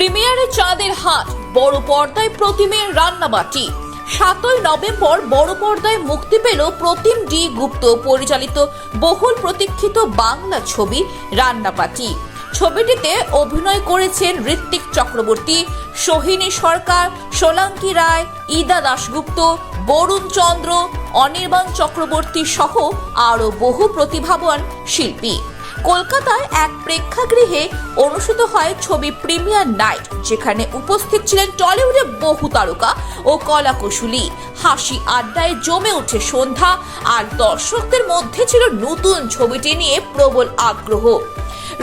প্রিমিয়ারে চাঁদের হাট বড় পর্দায় প্রতিমের রান্নাবাটি। সাতই নভেম্বর বড় পর্দায় মুক্তি পেল প্রতিম ডি গুপ্ত পরিচালিত বহুল প্রতীক্ষিত বাংলা ছবি রান্নাবাটি। ছবিটিতে অভিনয় করেছেন ঋত্বিক চক্রবর্তী, সোহিনী সরকার, সোলাঙ্কি রায়, ইদা দাশগুপ্ত, বরুণ চন্দ্র, অনির্বাণ চক্রবর্তী সহ আরও বহু প্রতিভাবান শিল্পী। কলকাতায় এক প্রেক্ষাগৃহে অনুষ্ঠিত হয় ছবি প্রিমিয়ার নাইট, যেখানে উপস্থিত ছিলেন টলিউডের বহু তারকা ও কলাকুশলী হাসি আড্ডায় জমে ওঠে সন্ধ্যা, আর দর্শকদের মধ্যে ছিল নতুন ছবিটি নিয়ে প্রবল আগ্রহ।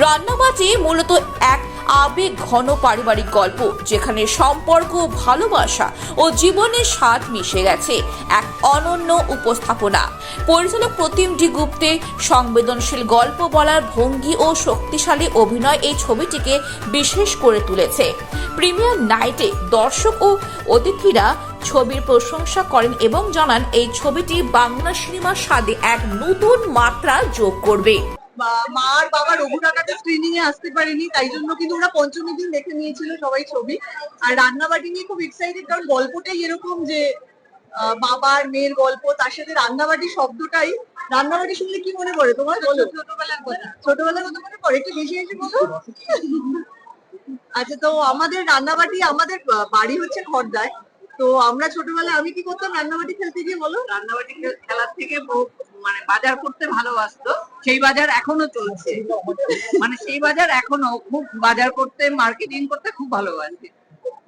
রান্নাবাজি মূলত এক আবেগ ঘন পারিবারিক গল্প, যেখানে সম্পর্ক, ভালোবাসা ও জীবনের স্বাদ মিশে গেছে। এক অনন্য উপস্থাপনা। পরিচালক প্রতিম ডি গুপ্তে, সংবেদনশীল গল্প বলার ভঙ্গি ও শক্তিশালী অভিনয় এই ছবিটিকে বিশেষ করে তুলেছে। প্রিমিয়ার নাইটে দর্শক ও অতিথিরা ছবির প্রশংসা করেন এবং জানান, এই ছবিটি বাংলা সিনেমার স্বাদে এক নতুন মাত্রা যোগ করবে। মা আর বাবা রঘুনাথে স্ক্রিনিং এ আসতে পারেনি তাই জন্য কিন্তু ওরা পঞ্চমী দিন দেখে নিয়েছিল সবাই ছবি। আর রান্নাবাটি নিয়ে খুব এক্সাইটেড কারণ গল্পটাই এরকম যে বাবার মেয়ের গল্প তার সাথে রান্নাবাটি শব্দটাই। রান্নাবাটি শুনলে কি মনে পড়ে তোমার? ছোটবেলার কথা। ছোটবেলার কথা মনে পড়ে? একটু বেশি বেশি বলো। আচ্ছা তো আমাদের রান্নাবাটি আমাদের বাড়ি হচ্ছে খড়দায় তো আমরা ছোটবেলায় আমি কি করতাম রান্নাবাটি খেলতে গিয়ে বলো? রান্নাবাটি খেলার থেকে মানে বাজার করতে ভালোবাসতো। সেই বাজার এখনও চলছে। মানে সেই বাজার এখনও খুব বাজার করতে মার্কেটিং করতে খুব ভালোবাসে।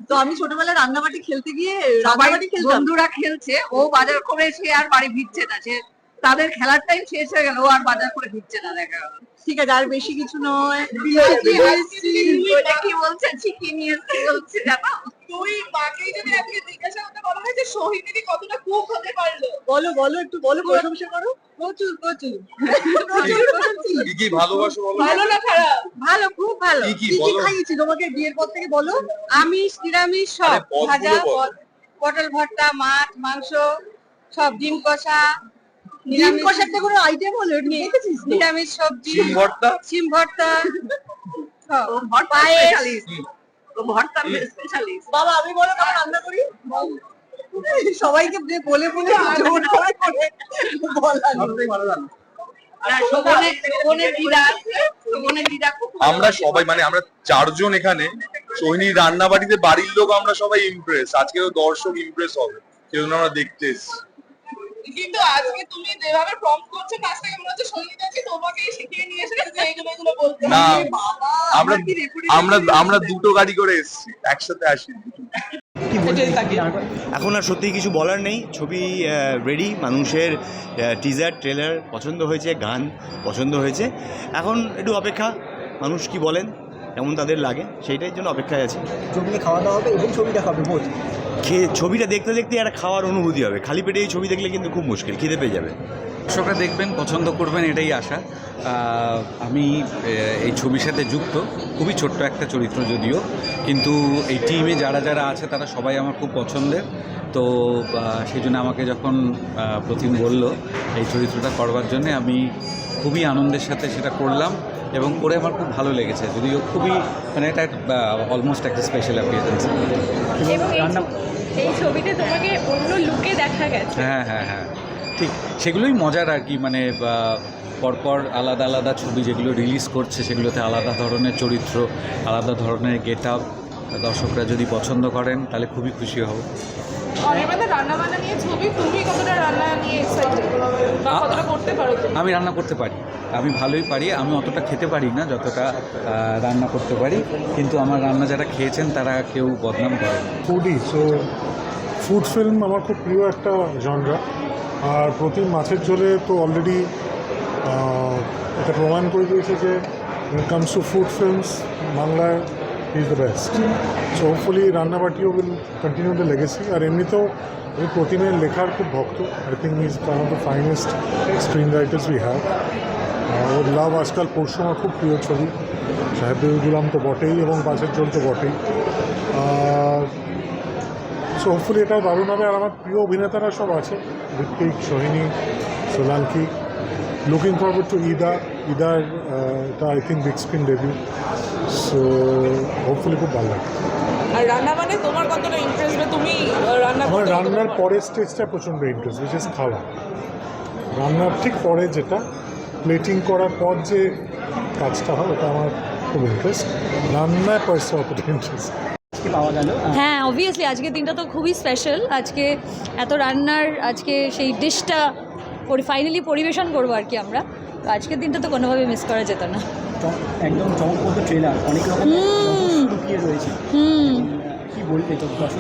তো আমি ছোটবেলায় রান্নাবাটি খেলতে গিয়ে রান্নাবাটি খেলতাম। বন্ধুরা খেলছে ও বাজার করে সে আর বাড়ি ফিরছে না সে তাদের খেলার টাইম শেষ হয়ে গেল ও আর বাজার করে ফিরছে না দেখা গেল। ঠিক আছে আর বেশি কিছু নয়। ওটা কি বলছে? চিকি নিয়ে বলছে জানো? তুই মাকে যদি আজকে জিজ্ঞাসা করতে হয় যে সোহিনী কতটা কুক হতে পারল। বলো বলো একটু বলো প্রশংসা করো। প্রচুর প্রচুর। কি কি ভালোবাসো বলো? ভালো না খারাপ? ভালো খুব ভালো। কি কি বলো? খাইয়েছি? তোমাকে বিয়ের পর থেকে বলো। আমিষ নিরামিষ সব। ভাজা পটল ভর্তা মাছ মাংস সব ডিম কষা ডিম নিরামিষ। কষা একটা কোনো আইটেম হলো একটু দেখেছিস নিরামিষ সবজি সিম ভর্তা? সিম ভর্তা। সব। ভর্তা পায়েস। ভর্তা স্পেশালিস্ট বাবা আমি বলো কেমন রান্না করি? সবাইকে বলে বলে জোর করে করে ভালো আমরা সবাই মানে আমরা চারজন এখানে সোহিনীর রান্না বাড়িতে বাড়ির লোক আমরা সবাই ইমপ্রেস আজকেও দর্শক ইমপ্রেস হবে সেজন্য আমরা দেখতে এসেছি। কিন্তু আজকে তুমি যেভাবে প্রম্পট করছ কাজটা হচ্ছে? সংগীত তোমাকেই শিখিয়ে নিয়ে এসেছে যে এইগুলো এগুলো বলতে না আমরা দুটো গাড়ি করে এসেছি একসাথে আসিনি এখন আর সত্যি কিছু বলার নেই। ছবি রেডি মানুষের টিজার ট্রেলার পছন্দ হয়েছে গান পছন্দ হয়েছে। এখন একটু অপেক্ষা মানুষ কি বলেন কেমন তাদের লাগে সেইটার জন্য অপেক্ষায় আছে। ছবিতে খাওয়া দাওয়া হবে এবং ছবিটা খাবে হবে বোধ খেয়ে ছবিটা দেখতে দেখতে একটা খাওয়ার অনুভূতি হবে। খালি পেটে এই ছবি দেখলে কিন্তু খুব মুশকিল খিদে পেয়ে যাবে। দর্শকরা দেখবেন, পছন্দ করবেন, এটাই আশা। আমি এই ছবির সাথে যুক্ত। খুবই ছোট্ট একটা চরিত্র যদিও। কিন্তু এই টিমে যারা যারা আছে, তারা সবাই আমার খুব পছন্দের। তো সেই জন্য আমাকে যখন প্রতিম বলল এই চরিত্রটা করবার জন্যে, আমি খুবই আনন্দের সাথে সেটা করলাম এবং করে আমার খুব ভালো লেগেছে যদিও খুবই মানে এটা অলমোস্ট একটা স্পেশাল অ্যাপিয়ারেন্স এই ছবিতে তোমাকে অন্য লুকে দেখা গেছে। হ্যাঁ হ্যাঁ হ্যাঁ। ঠিক সেগুলোই মজার আর কি মানে পরপর আলাদা আলাদা ছবি যেগুলো রিলিজ করছে সেগুলোতে আলাদা ধরনের চরিত্র আলাদা ধরনের গেট আপ দর্শকরা যদি পছন্দ করেন তাহলে খুবই খুশি হব। অনির্বাণের রান্না বান্না নিয়ে ছবি তুমি কতটা রান্না নিয়ে এক্সাইটেড বা কতটা করতে পারো আমি রান্না করতে পারি। আমি ভালোই পারি আমি অতটা খেতে পারি না যতটা রান্না করতে পারি। কিন্তু আমার রান্না যারা খেয়েছেন তারা কেউ বদনাম করে ফুডি সো ফুড ফিল্ম আমার খুব প্রিয় একটা জনরা আর প্রতি মাছের ঝোলে তো অলরেডি এটা প্রমাণ করে দিয়েছে যে কামস টু ফুড ফিল্মস বাংলায় is the best so hopefully রান্নাবাটিও will continue the legacy আর এমনিতেও আমি প্রতিমের লেখার খুব ভক্ত। I think is one of the finest screen writers we have ওর লাভ আজকাল পরশু আমার খুব প্রিয় ছবি। সাহেবুল গুলাম তো বটেই এবং পাশের জল তো বটেই। সো হোপফুলি এটাও দারুণ হবে। আর আমার প্রিয় অভিনেতারা সব আছে। Ritwick, Sohini, Solanki. Looking forward to Ida either এটা I think big screen debut so hopefully খুব ভালো লাগে আর রান্না মানে তোমার কতটা ইন্টারেস্ট তুমি রান্না আমার রান্নার পরের স্টেজটা প্রচণ্ড ইন্টারেস্ট বিশেষ খাওয়া। রান্নার ঠিক পরে যেটা প্লেটিং করার পর যে কাজটা হয় ওটা আমার খুব ইন্টারেস্ট রান্নায় পয়সা অতটা ইন্টারেস্ট পাওয়া গেল? হ্যাঁ অবভিয়াসলি আজকের দিনটা তো খুবই স্পেশাল আজকে এত রান্নার আজকে সেই ডিশটা ফাইনালি পরিবেশন করব আর কি আমরা। তো আজকের দিনটা তো কোনোভাবে মিস করা যেত না। একদম চমকপ্রদ ট্রেলার অনেক রকম হুম। লুকিয়ে রয়েছে। হুম।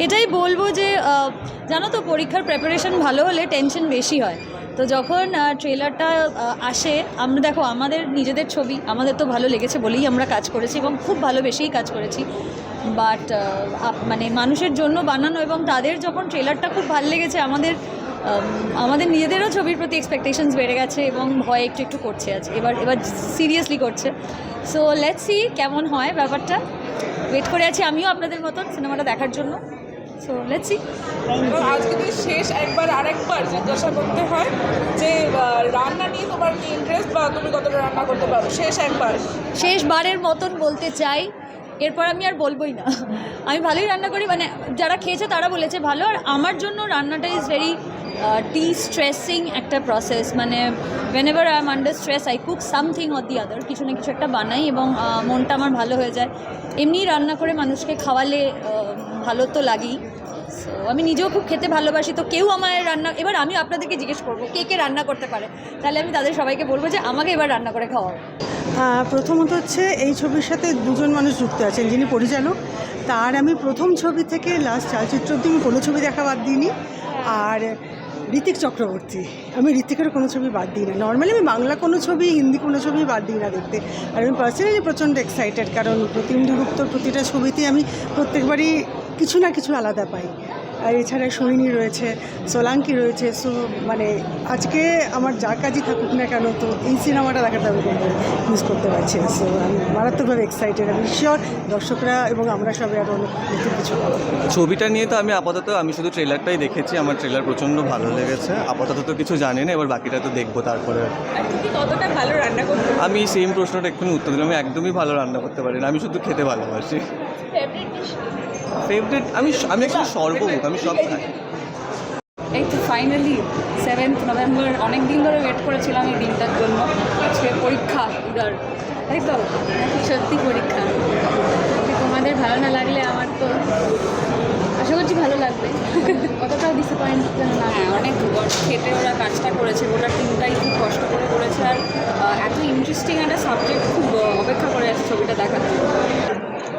এটাই বলব যে জানো তো পরীক্ষার প্রেপারেশন ভালো হলে টেনশন বেশি হয়। তো যখন ট্রেলারটা আসে আমরা দেখো আমাদের নিজেদের ছবি আমাদের তো ভালো লেগেছে বলেই আমরা কাজ করেছি এবং খুব ভালোবেসেই কাজ করেছি। বাট মানে মানুষের জন্য বানানো এবং তাদের যখন ট্রেলারটা খুব ভালো লেগেছে আমাদের আম, আমাদের নিজেদেরও ছবির প্রতি এক্সপেকটেশনস বেড়ে গেছে এবং ভয় একটু একটু করছে আজ এবার এবার সিরিয়াসলি করছে। সো লেটস সি কেমন হয় ব্যাপারটা। ওয়েট করে আছি আমিও আপনাদের মতন সিনেমাটা দেখার জন্য। সো লেটস সি আজকে তুই শেষ একবার আরেকবার জিজ্ঞাসা করতে হয় যে রান্না নিয়ে তোমার কি ইন্টারেস্ট বা তুমি কতটা রান্না করতে পারো? শেষ একবার। শেষবারের মতন বলতে চাই এরপর আমি আর বলবোই না। আমি ভালোই রান্না করি মানে যারা খেয়েছে তারা বলেছে ভালো। আর আমার জন্য রান্নাটা ইজ ভেরি টি স্ট্রেসিং একটা প্রসেস মানে whenever I am under stress I cook something or the other কিছু না কিছু একটা বানাই এবং মনটা আমার ভালো হয়ে যায়। এমনি রান্না করে মানুষকে খাওয়ালে ভালো তো লাগেই। সো আমি নিজেও খুব খেতে ভালোবাসি। তো কেউ আমার রান্না এবার আমি আপনাদেরকে জিজ্ঞেস করব কে কে রান্না করতে পারে? তাহলে আমি তাদের সবাইকে বলব যে আমাকে এবার রান্না করে খাওয়াও। আহ, প্রথমত হচ্ছে এই ছবির সাথে দুজন মানুষ যুক্ত আছেন যিনি পরিচালক। তার আমি প্রথম ছবি থেকে লাস্ট চলচ্চিত্র অব্দি আমি কোনো ছবি দেখা বাদ দিইনি। আর ঋতিক চক্রবর্তী আমি ঋতিকের কোনো ছবি বাদ দিই না নর্মালি আমি বাংলা কোনো ছবি হিন্দি কোনো ছবি বাদ দিই না দেখতে। আর আমি পার্সোনালি প্রচণ্ড এক্সাইটেড কারণ প্রতিমধি গুপ্তর প্রতিটা ছবিতেই আমি প্রত্যেকবারই কিছু না কিছু আলাদা পাই। আর এছাড়া সোহিনী রয়েছে সোলাঙ্কি রয়েছে সো মানে আজকে আমার যা কাজই থাকুক না কেন তো এই সিনেমাটা দেখাতে আমি কোনো মিস করতে পারছি সো আমি মারাত্মকভাবে এক্সাইটেড আমি শিওর দর্শকরা এবং আমরা সবাই আরও অনেক নতুন কিছু ছবিটা নিয়ে তো আমি আপাতত আমি শুধু ট্রেলারটাই দেখেছি আমার ট্রেলার প্রচণ্ড ভালো লেগেছে। আপাতত তো কিছু জানি না এবার বাকিটা তো দেখব তারপরে। কতটা ভালো রান্না আমি সেম প্রশ্নটা এক্ষুনি উত্তর দিলাম আমি একদমই ভালো রান্না করতে পারি না আমি শুধু খেতে ভালোবাসি। ফেভারিট আমি আমি অ্যাকচুয়ালি সর্বমুখ আমি সব খাই। এই তো ফাইনালি সেভেন্থ নভেম্বর অনেক দিন ধরে ওয়েট করেছিলাম এই দিনটার জন্য। আজকে পরীক্ষা উদার। তাই তো সত্যি পরীক্ষা। তোমাদের ভালো না লাগলে আমার তো আশা করছি ভালো লাগবে। কতটাও ডিসঅ্যাপয়েন্ট না হ্যাঁ। অনেক খেটে ওরা কাজটা করেছে ওরা টিমটাই খুব কষ্ট করে করেছে। আর এত ইন্টারেস্টিং একটা সাবজেক্ট খুব অপেক্ষা করে আছে ছবিটা দেখার জন্য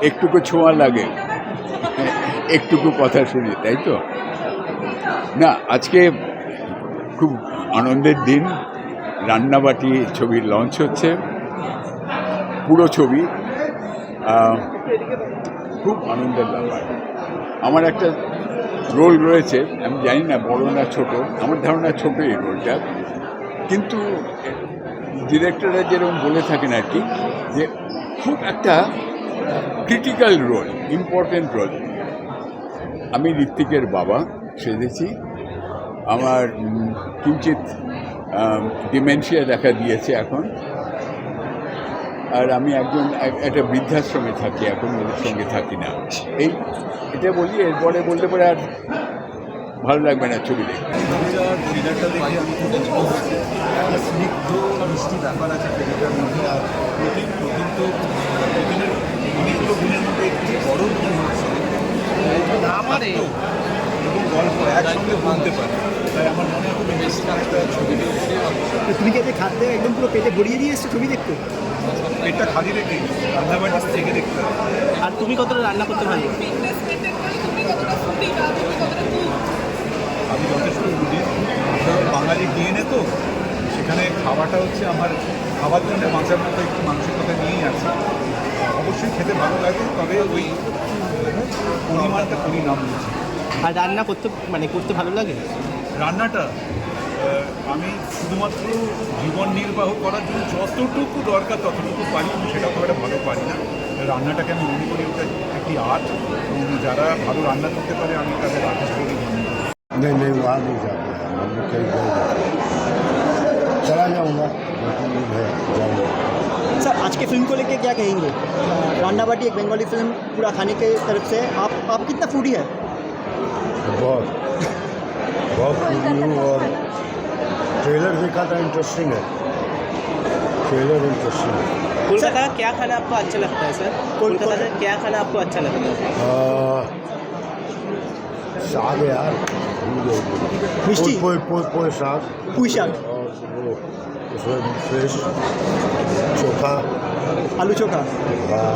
একটুকু ছোঁয়া লাগে। একটুকু কথা শুনি, তাই তো? না, আজকে খুব আনন্দের দিন। রান্নাবাটি ছবির লঞ্চ হচ্ছে। পুরো ছবি। খুব আনন্দের ব্যাপার। আমার একটা রোল রয়েছে, আমি জানি না বড় না ছোট। আমার ধারণা ছোট এই রোলটা কিন্তু ডিরেক্টররা যেরকম বলে থাকেন আর কি, যে খুব একটা ক্রিটিক্যাল রোল ইম্পর্টেন্ট রোল আমি ঋত্বিকের বাবা সেজেছি। আমার উম, কিঞ্চিত ডিমেনশিয়া দেখা দিয়েছে এখন। আর আমি একজন একটা বৃদ্ধাশ্রমে থাকি এখন ওদের সঙ্গে থাকি না। এই এটা বলি এরপরে বলতে পারে আর ভালো লাগবে না ছবি দেখতে ট্রেলারটার মধ্যে আর প্রতিম প্রতিম তো প্রতিমের অনেকগুলো গুণের মধ্যে একটি বড় গুণ হচ্ছে আমারে এবং গল্প একসঙ্গে বলতে পারে। তাই আমার মনে হয় ইন্টারেস্টিং একটা ছবি তো তুমি কি খাদ্য একদম পুরো পেটে গড়িয়ে দিয়ে এসছো ছবি দেখতে? পেটটা খালি রেখে রান্নাবাড়ি থেকে দেখতে আর তুমি কতটা রান্না করতে পারো আমি যথেষ্ট বুঝি বাঙালি ডিএনএ তো সেখানে খাওয়াটা হচ্ছে আমার খাবার জন্য বাঁচার মতো একটু মাংসের কথা নিয়েই আছে। অবশ্যই খেতে ভালো লাগে তবে ওই পরিমাণটা পরিণাম বুঝি আর রান্না করতে মানে করতে ভালো লাগে? রান্নাটা আমি শুধুমাত্র জীবন নির্বাহ করার জন্য যতটুকু দরকার ততটুকু পারি আমি সেটা খুব একটা ভালো পারি না। রান্নাটাকে আমি মনে করি ওটা একটি আর্ট এবং যারা ভালো রান্না করতে পারে আমি তাদের আর্টিস্ট বলে মনে করি। आज के फ़िल्म को लेके क्या कहेंगे? रान्ना बाटी एक बंगाली फ़िल्म पूरा खाने के तरफ़ से। आप आप कितना फूडी है? बहुत। बहुत फूडी हूँ और ट्रेलर देखा था इंटरेस्टिंग है। ट्रेलर इंटरेस्टिंग है। कोलकाता का क्या खाना आपको अच्छा लगता है सर? कोलकाता का क्या खाना आपको अच्छा लगता है? साग यार। मिष्टी? पोय पोय पोय साग। पुई शाक और वो उसमें फिश चोखा आलू चोखा हाँ,